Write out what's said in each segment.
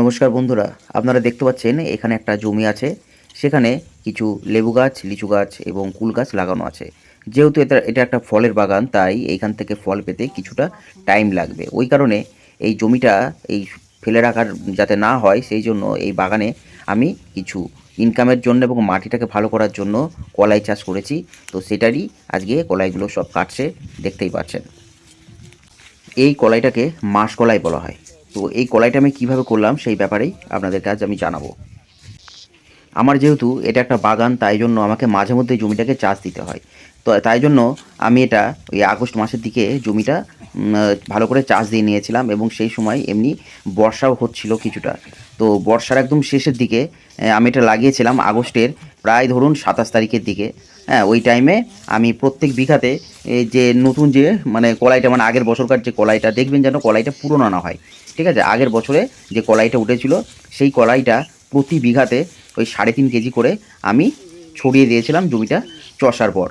নমস্কার বন্ধুরা, আপনারা দেখতে পাচ্ছেন এখানে একটা জমি আছে। সেখানে কিছু লেবু গাছ, লিচু গাছ এবং কুল গাছ লাগানো আছে। যেহেতু এটা এটা একটা ফলের বাগান, তাই এইখান থেকে ফল পেতে কিছুটা টাইম লাগবে। ওই কারণে এই জমিটা এই ফেলে রাখার যাতে না হয়, সেই জন্য এই বাগানে আমি কিছু ইনকামের জন্য এবং মাটিটাকে ভালো করার জন্য কলাই চাষ করেছি। তো সেটারই আজকে কলাইগুলো সব কাটছে, দেখতেই পাচ্ছেন। এই কলাইটাকে মাস কলাই বলা হয়। তো এই কলাইটা আমি কীভাবে করলাম সেই ব্যাপারেই আপনাদেরকে আজ আমি জানাব। আমার যেহেতু এটা একটা বাগান, তাই জন্য আমাকে মাঝে মধ্যে জমিটাকে চাষ দিতে হয়। তো তাই জন্য আমি এটা ওই আগস্ট মাসের দিকে জমিটা ভালো করে চাষ দিয়ে নিয়েছিলাম এবং সেই সময় এমনি বর্ষাও হচ্ছিল কিছুটা। তো বর্ষার একদম শেষের দিকে আমি এটা লাগিয়েছিলাম আগস্টের। প্রায় ধরুন সাতাশ তারিখের দিকে। হ্যাঁ ওই টাইমে আমি প্রত্যেক বিঘাতে এই যে নতুন যে মানে কলাইটা মানে আগের বছরকার যে কলাইটা, দেখবেন যেন কলাইটা পুরনো না হয়। ঠিক আছে? আগের বছরে যে কলাইটা উঠেছিল, সেই কলাইটা প্রতি বিঘাতে ওই সাড়ে তিন কেজি করে আমি ছড়িয়ে দিয়েছিলাম জমিটা চষার পর।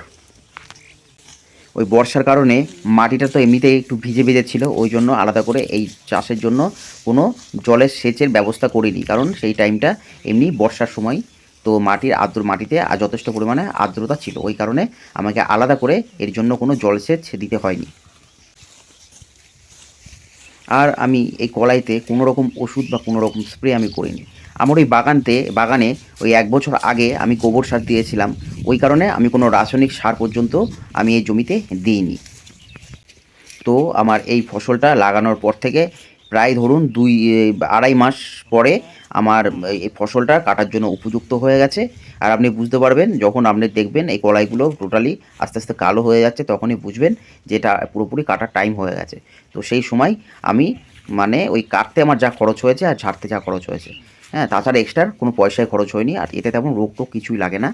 ওই বর্ষার কারণে মাটিটা তো এমনিতেই একটু ভিজে ভিজে ছিল, ওই জন্য আলাদা করে এই চাষের জন্য কোনো জলের সেচের ব্যবস্থা করিনি। কারণ সেই টাইমটা এমনি বর্ষার সময় তো মাটির আর্দ্র মাটিতে যথেষ্ট পরিমাণে আর্দ্রতা ছিল। ওই কারণে আমাকে আলাদা করে এর জন্য কোনো জলসেচ দিতে হয়নি। আর আমি এই কলাইতে কোনো রকম ওষুধ বা কোনো রকম স্প্রে আমি করিনি। আমার ওই বাগানতে, বাগানে ওই এক বছর আগে আমি গোবর সার দিয়েছিলাম। ওই কারণে আমি কোনো রাসায়নিক সার পর্যন্ত আমি এই জমিতে দিইনি। তো আমার এই ফসলটা লাগানোর পর থেকে প্রায় ধরুন দুই আড়াই মাস পরে আমার এই ফসলটা কাটার জন্য উপযুক্ত হয়ে গেছে। আর আপনি বুঝতে পারবেন, যখন আপনি দেখবেন এই কলাইগুলো টোটালি আস্তে আস্তে কালো হয়ে যাচ্ছে, তখনই বুঝবেন যে এটা পুরোপুরি কাটার টাইম হয়ে গেছে। তো সেই সময় আমি মানে ওই কাটতে আমার যা খরচ হয়েছে আর ঝাড়তে যা খরচ হয়েছে। হ্যাঁ তাছাড়া এক্সট্রা কোনো পয়সায় খরচ হয়নি, আর এতে তেমন রোগ টোগ কিছুই লাগে না।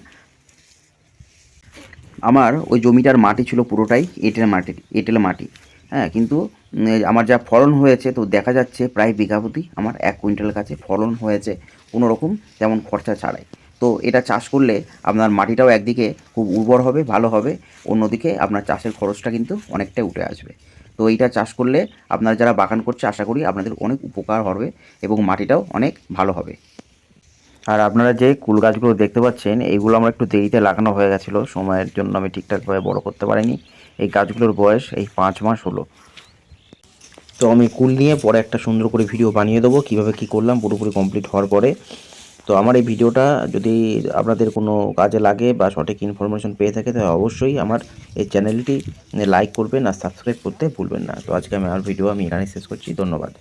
আমার ওই জমিটার মাটি ছিল পুরোটাই এঁটেল মাটির এঁটেল মাটি। হ্যাঁ কিন্তু আমার যা ফলন হয়েছে তো দেখা যাচ্ছে প্রায় বিঘা প্রতি আমার এক কুইন্টাল কাছে ফলন হয়েছে কোনো রকম তেমন খরচা ছাড়াই। তো এটা চাষ করলে আপনার মাটিটাও একদিকে খুব উর্বর হবে, ভালো হবে, অন্যদিকে আপনার চাষের খরচটা কিন্তু অনেকটাই উঠে আসবে। তো এইটা চাষ করলে আপনারা যারা বাগান করছে, আশা করি আপনাদের অনেক উপকার হবে এবং মাটিটাও অনেক ভালো হবে। আর আপনারা যে কুল গাছগুলো দেখতে পাচ্ছেন, এইগুলো আমার একটু দেরিতে লাগানো হয়ে গেছিল, সময়ের জন্য আমি ঠিকঠাকভাবে বড় করতে পারিনি। এই গাছগুলোর বয়স এই পাঁচ মাস হলো। তো আমি কুল নিয়ে পরে একটা সুন্দর করে ভিডিও বানিয়ে দেবো, কীভাবে কী করলাম, পুরোপুরি কমপ্লিট হওয়ার পরে। তো আমার এই ভিডিওটা যদি আপনাদের কোনো কাজে লাগে বা সঠিক ইনফরমেশন পেয়ে থাকে, তাহলে অবশ্যই আমার এই চ্যানেলটি লাইক করবেন আর সাবস্ক্রাইব করতে ভুলবেন না। তো আজকে আমি আমার ভিডিও আমি এখানে শেষ করছি। ধন্যবাদ।